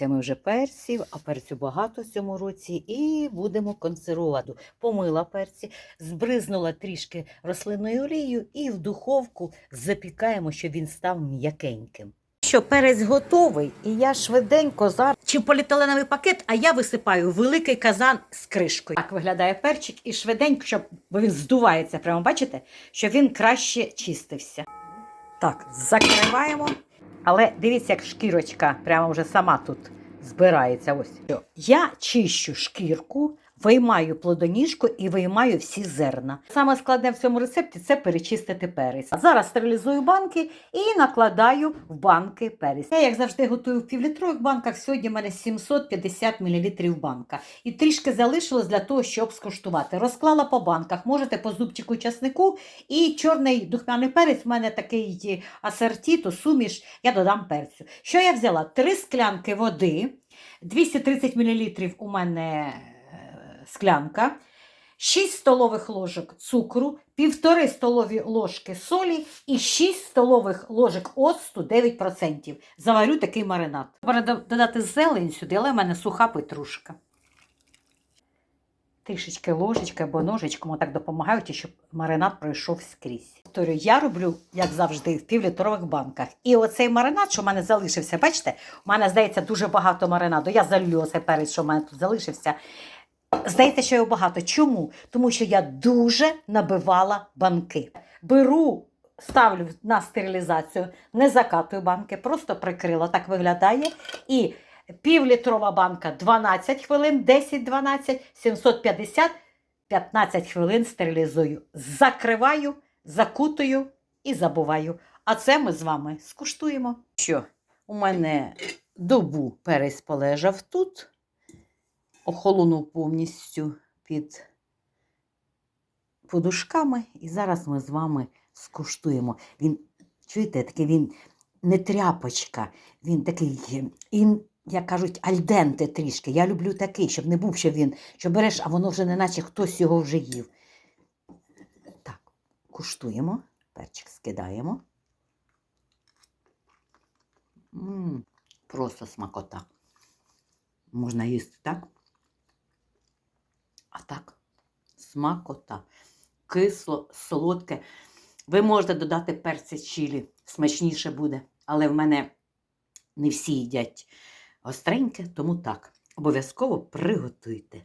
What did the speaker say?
Ми вже перців, а перцю багато в цьому році, і будемо консервувати. Помила перці, збризнула трішки рослинною олією і в духовку запікаємо, щоб він став м'якеньким. Що перець готовий, і я швиденько зараз чи поліетиленовий пакет, а я висипаю великий казан з кришкою. Так виглядає перчик і швиденько, щоб бо він здувається, прямо бачите, щоб він краще чистився. Так, закриваємо. Але дивіться, як шкірочка прямо вже сама тут збирається. Ось. Я чищу шкірку, виймаю плодоніжку і виймаю всі зерна. Саме складне в цьому рецепті це перечистити перець. Зараз стерилізую банки і накладаю в банки перець. Я, як завжди, готую в півлітрових банках. Сьогодні в мене 750 мл банка. І трішки залишилось для того, щоб скуштувати. Розклала по банках. Можете по зубчику часнику і чорний духмяний перець. в мене такий асорті, то суміш, я додам перцю. Що я взяла? Три склянки води, 230 мл у мене склянка, 6 столових ложок цукру, 1,5 столові ложки солі і 6 столових ложок оцту 9%. Заварю такий маринад. Треба додати зелень сюди, але в мене суха петрушка. Трішечки ложечки або ножичком так допомагають, щоб маринад пройшов скрізь. Я роблю, як завжди, в півлітрових банках. І оцей маринад, що в мене залишився, бачите, у мене, здається, дуже багато маринаду. Я залью оцей перець, що в мене тут залишився. Здається, що його багато. Чому? Тому що я дуже набивала банки. Беру, ставлю на стерилізацію, не закатую банки, просто прикрила. Так виглядає. І півлітрова банка 12 хвилин, 10-12, 750, 15 хвилин стерилізую. Закриваю, закутую і забуваю. А це ми з вами скуштуємо. Що? У мене добу перець полежав тут, охолонув повністю під подушками. І зараз ми з вами скуштуємо. Він, чуєте, такий він не тряпочка, він такий, ін, як кажуть, альденте трішки. Я люблю такий, щоб не був, що він, що береш, а воно вже не наче хтось його вже їв. Так, куштуємо, перчик скидаємо. М, просто смакота. Можна їсти так. А так, смакота. Кисло, солодке. Ви можете додати перця чилі, смачніше буде. Але в мене не всі їдять гостреньке, тому так. Обов'язково приготуйте.